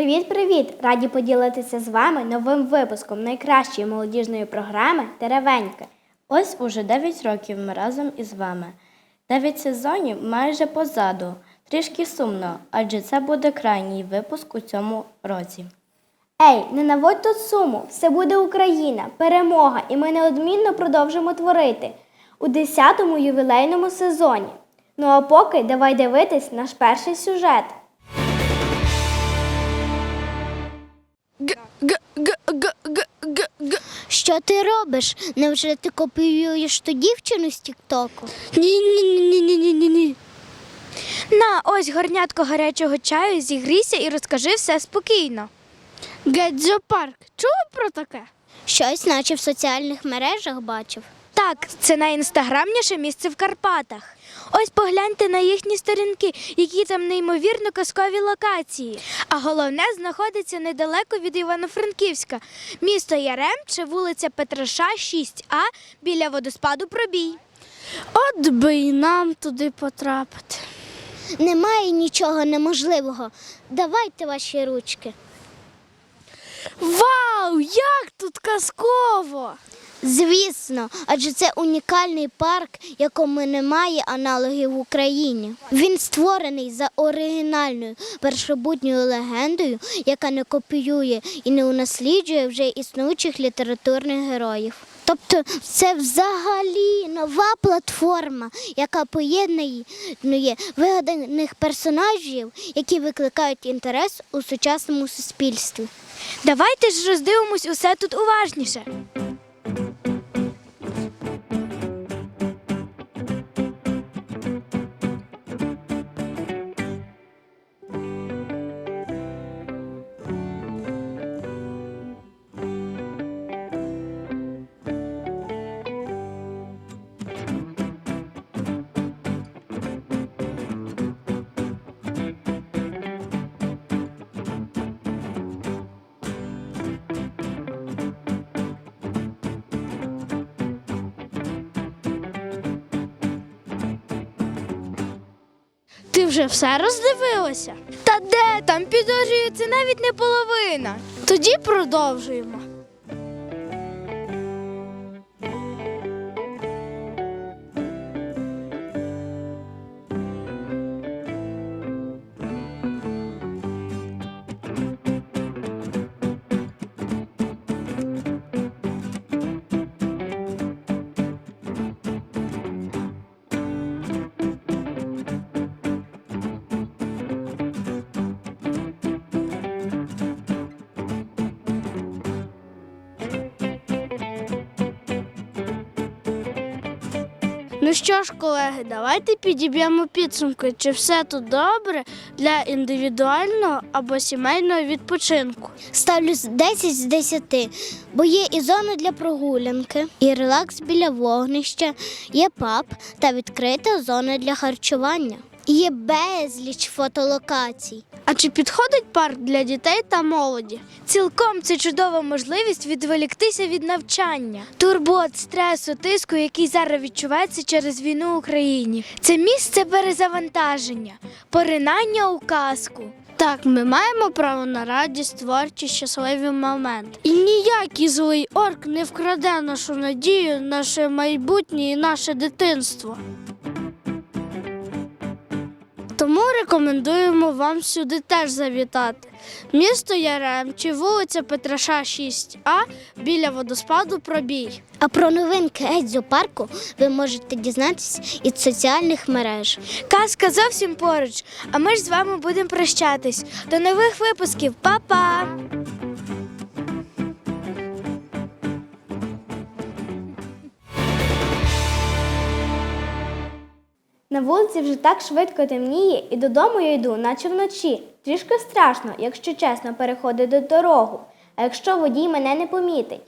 Привіт-привіт! Раді поділитися з вами новим випуском найкращої молодіжної програми Теревенька. Ось уже 9 років ми разом із вами. 9 сезонів майже позаду. Трішки сумно, адже це буде крайній випуск у цьому році. Ей, не наводь тут суму! Все буде Україна, перемога, і ми неодмінно продовжимо творити у 10-му ювілейному сезоні. Ну а поки давай дивитись наш перший сюжет. Що ти робиш? Невже ти копіюєш ту дівчину з Тіктоку? Ні, ні, ні, ні, ні, ні, ні. На, ось горнятко гарячого чаю, зігрійся і розкажи все спокійно. Гедзопарк. Чув про таке? Щось, наче в соціальних мережах бачив. Так, це найінстаграмніше місце в Карпатах. Ось погляньте на їхні сторінки, які там неймовірно казкові локації. А головне знаходиться недалеко від Івано-Франківська. Місто Яремче, вулиця Петраша, 6А, біля водоспаду Пробій. От би і нам туди потрапити. Немає нічого неможливого. Давайте ваші ручки. Вау, як тут казково! Звісно, адже це унікальний парк, якому немає аналогів в Україні. Він створений за оригінальною першобутньою легендою, яка не копіює і не унасліджує вже існуючих літературних героїв. Тобто це взагалі нова платформа, яка поєднує вигаданих персонажів, які викликають інтерес у сучасному суспільстві. Давайте ж роздивимось усе тут уважніше. Ти вже все роздивилася? Та де там підозрюю, це навіть не половина. Тоді продовжуємо. Ну що ж, колеги, давайте підіб'ємо підсумки, чи все тут добре для індивідуального або сімейного відпочинку. Ставлю з 10 з 10, бо є і зона для прогулянки, і релакс біля вогнища, є паб та відкрита зона для харчування. Є безліч фотолокацій. А чи підходить парк для дітей та молоді? Цілком це чудова можливість відволіктися від навчання, турбот, стресу, тиску, який зараз відчувається через війну в Україні. Це місце перезавантаження, поринання у казку. Так, ми маємо право на радість, творчі, щасливі моменти. І ніякий злий орк не вкраде нашу надію, наше майбутнє і наше дитинство. Тому рекомендуємо вам сюди теж завітати. Місто Яремчі, вулиця Петраша, 6А, біля водоспаду Пробій. А про новинки Едзо-парку ви можете дізнатися із соціальних мереж. Казка зовсім поруч. А ми ж з вами будемо прощатись. До нових випусків. Па-па! На вулиці вже так швидко темніє, і додому я йду, наче вночі. Трішки страшно, якщо чесно, переходити дорогу, а якщо водій мене не помітить.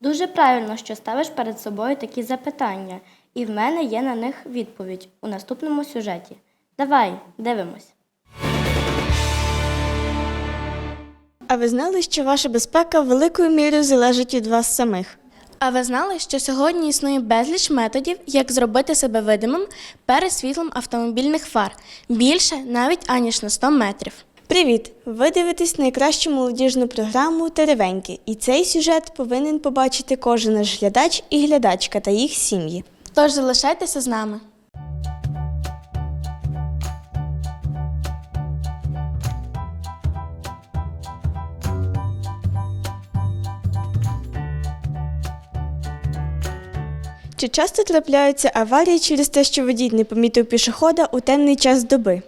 Дуже правильно, що ставиш перед собою такі запитання, і в мене є на них відповідь у наступному сюжеті. Давай, дивимось. А ви знали, що ваша безпека великою мірою залежить від вас самих? А ви знали, що сьогодні існує безліч методів, як зробити себе видимим перед світлом автомобільних фар більше навіть аніж на 100 метрів. Привіт! Ви дивитесь найкращу молодіжну програму Теревеньки, і цей сюжет повинен побачити кожен наш глядач і глядачка та їх сім'ї. Тож залишайтеся з нами. Чи часто трапляються аварії через те, що водій не помітив пішохода у темний час доби?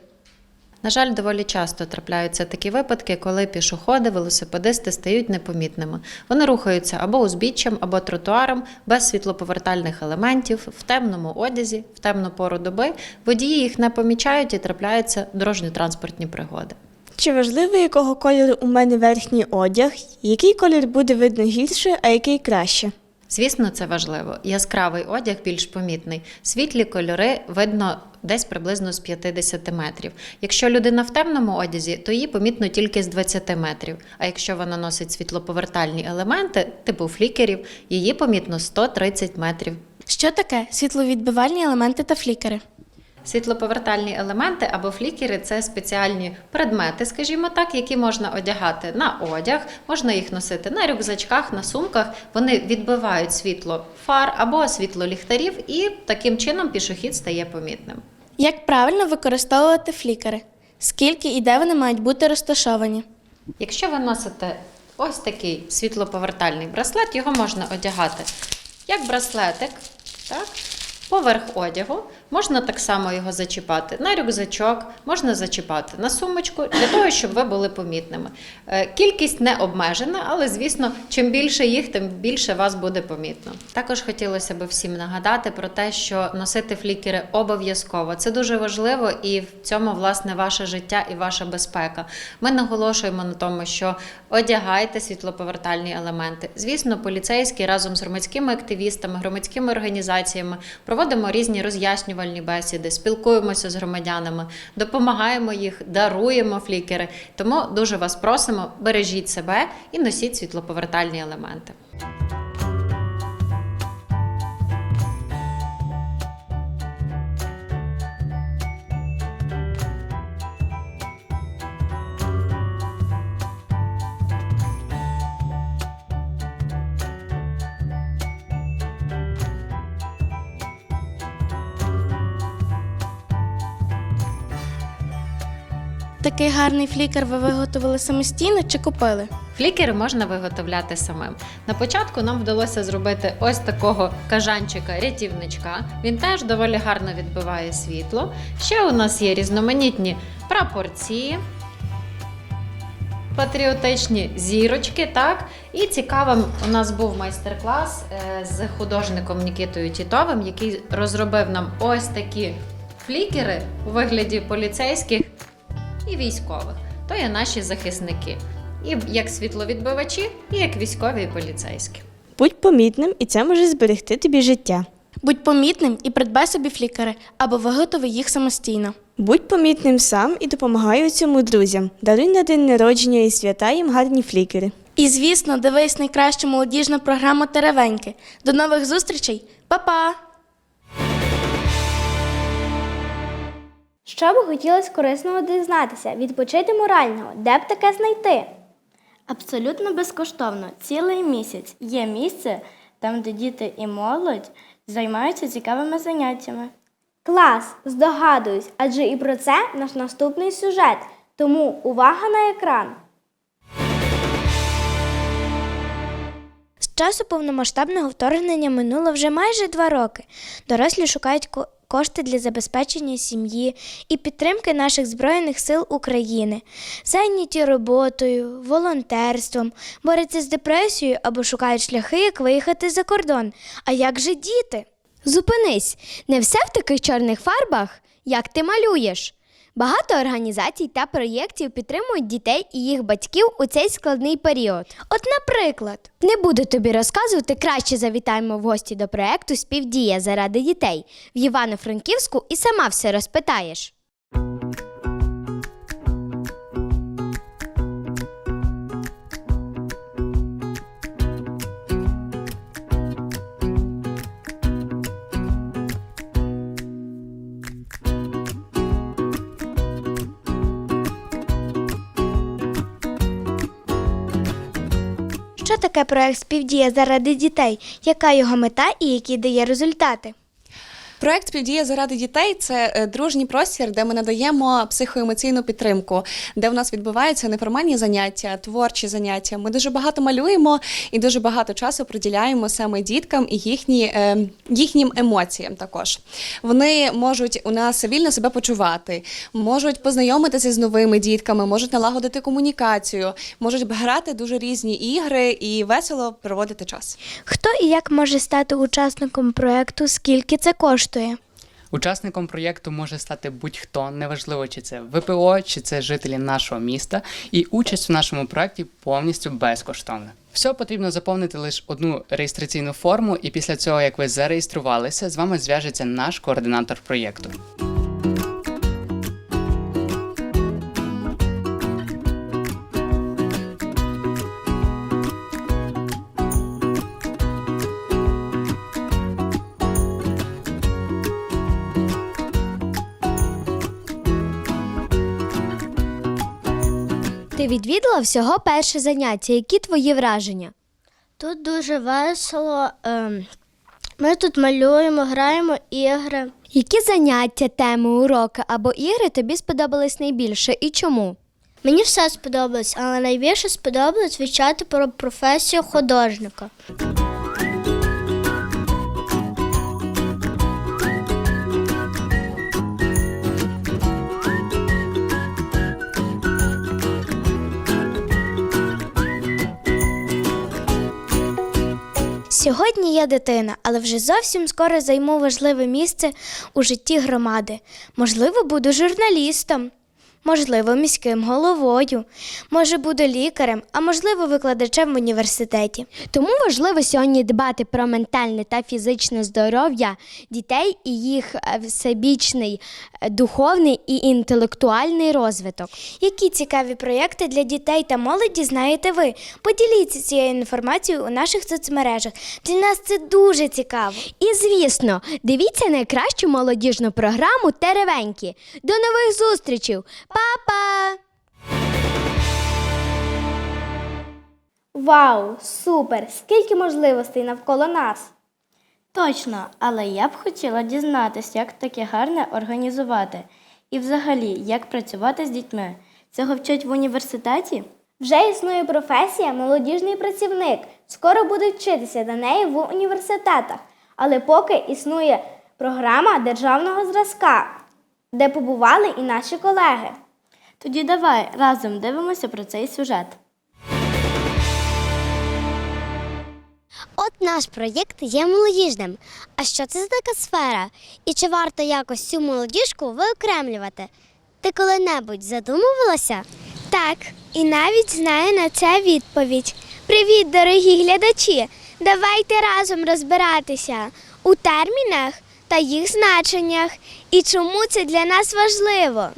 На жаль, доволі часто трапляються такі випадки, коли пішоходи, велосипедисти стають непомітними. Вони рухаються або узбіччям, або тротуаром без світлоповертальних елементів, в темному одязі, в темну пору доби. Водії їх не помічають і трапляються дорожньо-транспортні пригоди. Чи важливо, якого кольору у мене верхній одяг? Який колір буде видно гірше, а який краще? Звісно, це важливо. Яскравий одяг більш помітний. Світлі кольори видно десь приблизно з 50 метрів. Якщо людина в темному одязі, то її помітно тільки з 20 метрів. А якщо вона носить світлоповертальні елементи, типу флікерів, її помітно 130 метрів. Що таке світловідбивальні елементи та флікери? Світлоповертальні елементи або флікери це спеціальні предмети, скажімо так, які можна одягати на одяг, можна їх носити на рюкзачках, на сумках. Вони відбивають світло фар або світло ліхтарів, і таким чином пішохід стає помітним. Як правильно використовувати флікери? Скільки і де вони мають бути розташовані? Якщо ви носите ось такий світлоповертальний браслет, його можна одягати як браслетик, так? Поверх одягу. Можна так само його зачіпати на рюкзачок, можна зачіпати на сумочку для того, щоб ви були помітними. Е, Кількість не обмежена, але звісно, чим більше їх, тим більше вас буде помітно. Також хотілося б всім нагадати про те, що носити флікери обов'язково. Це дуже важливо, і в цьому власне ваше життя і ваша безпека. Ми наголошуємо на тому, що одягайте світлоповертальні елементи. Звісно, поліцейські разом з громадськими активістами, громадськими організаціями проводимо різні роз'яснювальні бесіди, спілкуємося з громадянами, допомагаємо їх, даруємо флікери. Тому дуже вас просимо, бережіть себе і носіть світлоповертальні елементи. Такий гарний флікер ви виготовили самостійно чи купили? Флікери можна виготовляти самим. На початку нам вдалося зробити ось такого кажанчика-рятівничка. Він теж доволі гарно відбиває світло. Ще у нас є різноманітні прапорці, патріотичні зірочки. Так? І цікавим у нас був майстер-клас е, з художником Нікітою Тітовим, який розробив нам ось такі флікери у вигляді поліцейських і військових. То є наші захисники. І як світловідбивачі, і як військові і поліцейські. Будь помітним, і це може зберегти тобі життя. Будь помітним і придбай собі флікери або виготови їх самостійно. Будь помітним сам і допомагай у цьому друзям. Даруй на день народження і свята їм гарні флікери. І, звісно, дивись найкращу молодіжну програму Теревеньки. До нових зустрічей, Па-па! Що би хотілося корисного дізнатися, відпочити морального, де б таке знайти? Абсолютно безкоштовно, цілий місяць є місце, там, де діти і молодь займаються цікавими заняттями. Клас, здогадуюсь, адже і про це наш наступний сюжет. Тому увага на екран. З часу повномасштабного вторгнення минуло вже майже два роки. Дорослі шукають кошти для забезпечення сім'ї і підтримки наших Збройних сил України, зайняті роботою, волонтерством, борються з депресією або шукають шляхи, як виїхати за кордон. А як же діти? Зупинись, не все в таких чорних фарбах, як ти малюєш. Багато організацій та проєктів підтримують дітей і їх батьків у цей складний період. От, наприклад, не буду тобі розказувати, краще завітаємо в гості до проєкту Співдія заради дітей в Івано-Франківську і сама все розпитаєш. Таке проект співдія заради дітей? Яка його мета і які дає результати? Проект Співдія заради дітей це е, дружній простір, де ми надаємо психоемоційну підтримку, де в нас відбуваються неформальні заняття, творчі заняття. Ми дуже багато малюємо і дуже багато часу приділяємо саме діткам і їхні, е, їхнім емоціям. Також вони можуть у нас вільно себе почувати, можуть познайомитися з новими дітками, можуть налагодити комунікацію, можуть грати дуже різні ігри і весело проводити час. Хто і як може стати учасником проекту? Скільки це коштує? Учасником проєкту може стати будь-хто, неважливо, чи це ВПО, чи це жителі нашого міста, і участь в нашому проєкті повністю безкоштовна. Все потрібно заповнити лише одну реєстраційну форму, і після цього, як ви зареєструвалися, з вами зв'яжеться наш координатор проєкту. Ти відвідала всього перше заняття. Які твої враження? Тут дуже весело. ем, Ми тут малюємо, граємо ігри. Які заняття, теми, уроки або ігри тобі сподобались найбільше і чому? Мені все сподобалось, але найбільше сподобалось вивчати про професію художника. Сьогодні я дитина, але вже зовсім скоро займу важливе місце у житті громади. Можливо, буду журналістом, можливо, міським головою, може, буду лікарем, а можливо, викладачем в університеті. Тому важливо сьогодні дбати про ментальне та фізичне здоров'я дітей і їх е, всебічний е, духовний і інтелектуальний розвиток. Які цікаві проєкти для дітей та молоді знаєте ви? Поділіться цією інформацією у наших соцмережах. Для нас це дуже цікаво. І звісно, дивіться найкращу молодіжну програму Теревенькі. До нових зустрічей! Па-па! Вау, супер! Скільки можливостей навколо нас! Точно, але я б хотіла дізнатися, як таке гарне організувати. І взагалі, як працювати з дітьми. Цього вчать в університеті? Вже існує професія молодіжний працівник. Скоро будуть вчитися до неї в університетах. Але поки існує програма державного зразка, де побували і наші колеги. Тоді давай разом дивимося про цей сюжет. От наш проєкт є молодіжним. А що це за така сфера? І чи варто якось цю молодіжку виокремлювати? Ти коли-небудь задумувалася? Так, і навіть знаю на це відповідь. Привіт, дорогі глядачі! Давайте разом розбиратися у термінах та їх значеннях і чому це для нас важливо.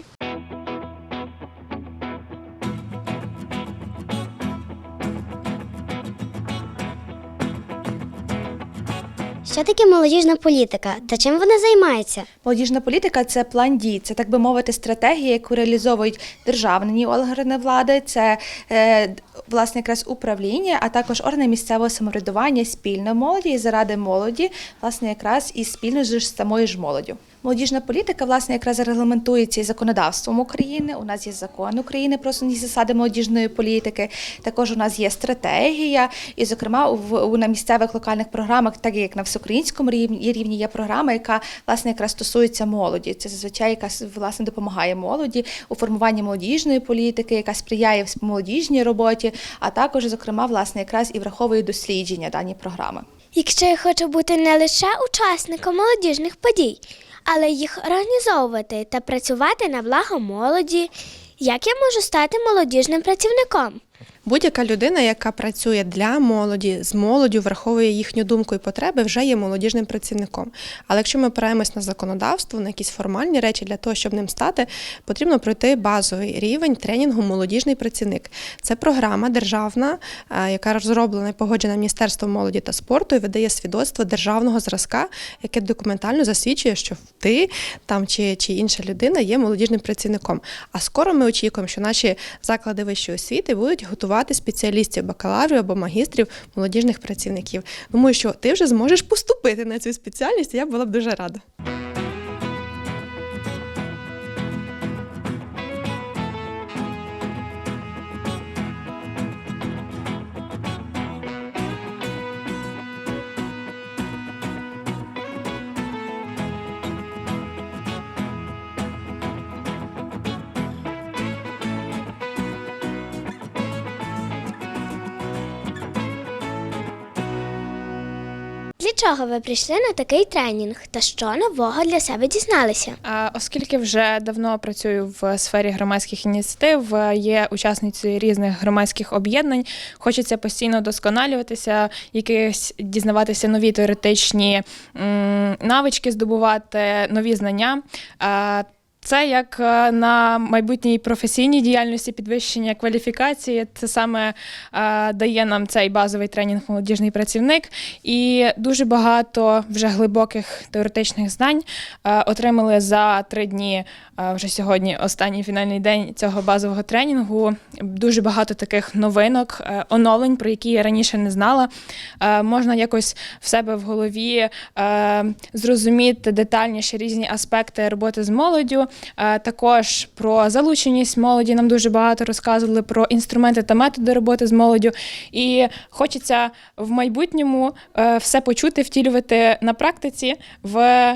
Що таке молодіжна політика та чим вона займається? Молодіжна політика це план дій, це так би мовити, стратегія, яку реалізовують державні органи влади, це е, власне якраз управління, а також органи місцевого самоврядування спільно молоді і заради молоді, власне, якраз і спільно з самою ж молоддю. Молодіжна політика, власне, якраз регламентується і законодавством України. У нас є закон України про основні засади молодіжної політики. Також у нас є стратегія, і, зокрема, у- на місцевих локальних програмах, так як на всеукраїнському рівні, є програма, яка власне якраз стосується молоді. Це зазвичай яка власне допомагає молоді у формуванні молодіжної політики, яка сприяє молодіжній роботі, а також, зокрема, власне, якраз і враховує дослідження дані програми. Якщо я хочу бути не лише учасником молодіжних подій, але їх організовувати та працювати на благо молоді, як я можу стати молодіжним працівником? Будь-яка людина, яка працює для молоді, з молоддю, враховує їхню думку і потреби, вже є молодіжним працівником. Але якщо ми опираємось на законодавство, на якісь формальні речі для того, щоб ним стати, потрібно пройти базовий рівень тренінгу Молодіжний працівник. Це програма державна, е, яка розроблена і погоджена Міністерством молоді та спорту і видає свідоцтво державного зразка, яке документально засвідчує, що ти там чи, чи інша людина є молодіжним працівником. А скоро ми очікуємо, що наші заклади вищої освіти будуть готувати готувати спеціалістів, бакалаврів або магістрів, молодіжних працівників. Думаю, що ти вже зможеш поступити на цю спеціальність, і я була б дуже рада. Чого ви прийшли на такий тренінг та що нового для себе дізналися? Оскільки вже давно працюю в сфері громадських ініціатив, е, є учасницею різних громадських об'єднань, хочеться постійно досконалюватися, якихось дізнаватися нові теоретичні навички, здобувати нові знання. Це як е, на майбутній професійній діяльності підвищення кваліфікації. Це саме е, дає нам цей базовий тренінг молодіжний працівник. І дуже багато вже глибоких теоретичних знань е, отримали за три дні. Вже сьогодні останній фінальний день цього базового тренінгу. Дуже багато таких новинок, оновлень, про які я раніше не знала. Можна якось в себе в голові зрозуміти детальніше різні аспекти роботи з молоддю. Е, Також про залученість молоді нам дуже багато розказували про інструменти та методи роботи з молоддю. І хочеться в майбутньому е, все почути, втілювати на практиці в,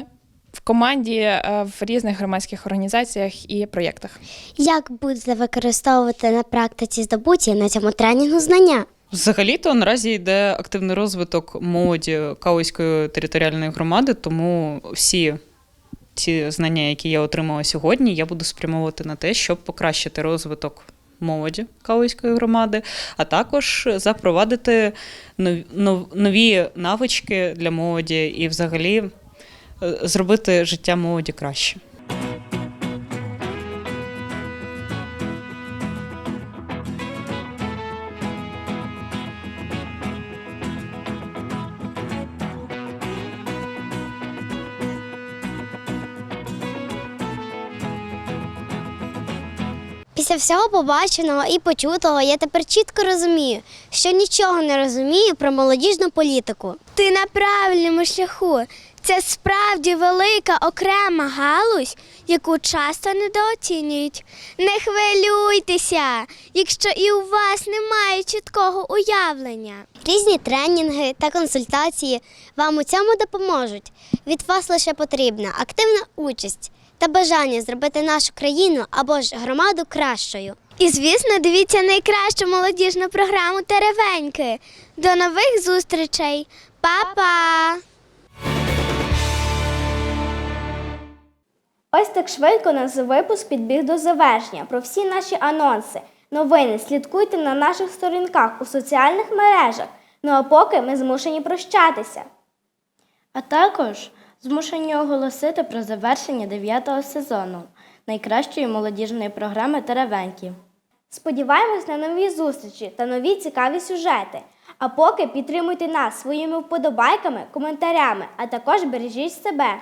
в команді е, в різних громадських організаціях і проєктах. Як будете використовувати на практиці здобуті на цьому тренінгу знання? Взагалі-то наразі йде активний розвиток молоді Калузької територіальної громади, тому всі ці знання, які я отримала сьогодні, я буду спрямовувати на те, щоб покращити розвиток молоді Калузької громади, а також запровадити нов- нов- нові навички для молоді і взагалі е, зробити життя молоді краще. Всього побаченого і почутого я тепер чітко розумію, що нічого не розумію про молодіжну політику. Ти на правильному шляху. Це справді велика окрема галузь, яку часто недооцінюють. Не хвилюйтеся, якщо і у вас немає чіткого уявлення. Різні тренінги та консультації вам у цьому допоможуть. Від вас лише потрібна активна участь та бажання зробити нашу країну або ж громаду кращою. І, звісно, дивіться найкращу молодіжну програму Теревеньки. До нових зустрічей. Па-па! Ось так швидко наш випуск підбіг до завершення. Про всі наші анонси, новини слідкуйте на наших сторінках у соціальних мережах. Ну а поки ми змушені прощатися. А також змушені оголосити про завершення дев'ятого сезону найкращої молодіжної програми Теревеньки. Сподіваємось на нові зустрічі та нові цікаві сюжети. А поки підтримуйте нас своїми вподобайками, коментарями, а також бережіть себе.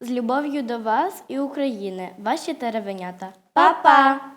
З любов'ю до вас і України, ваші теревенята. Па-па!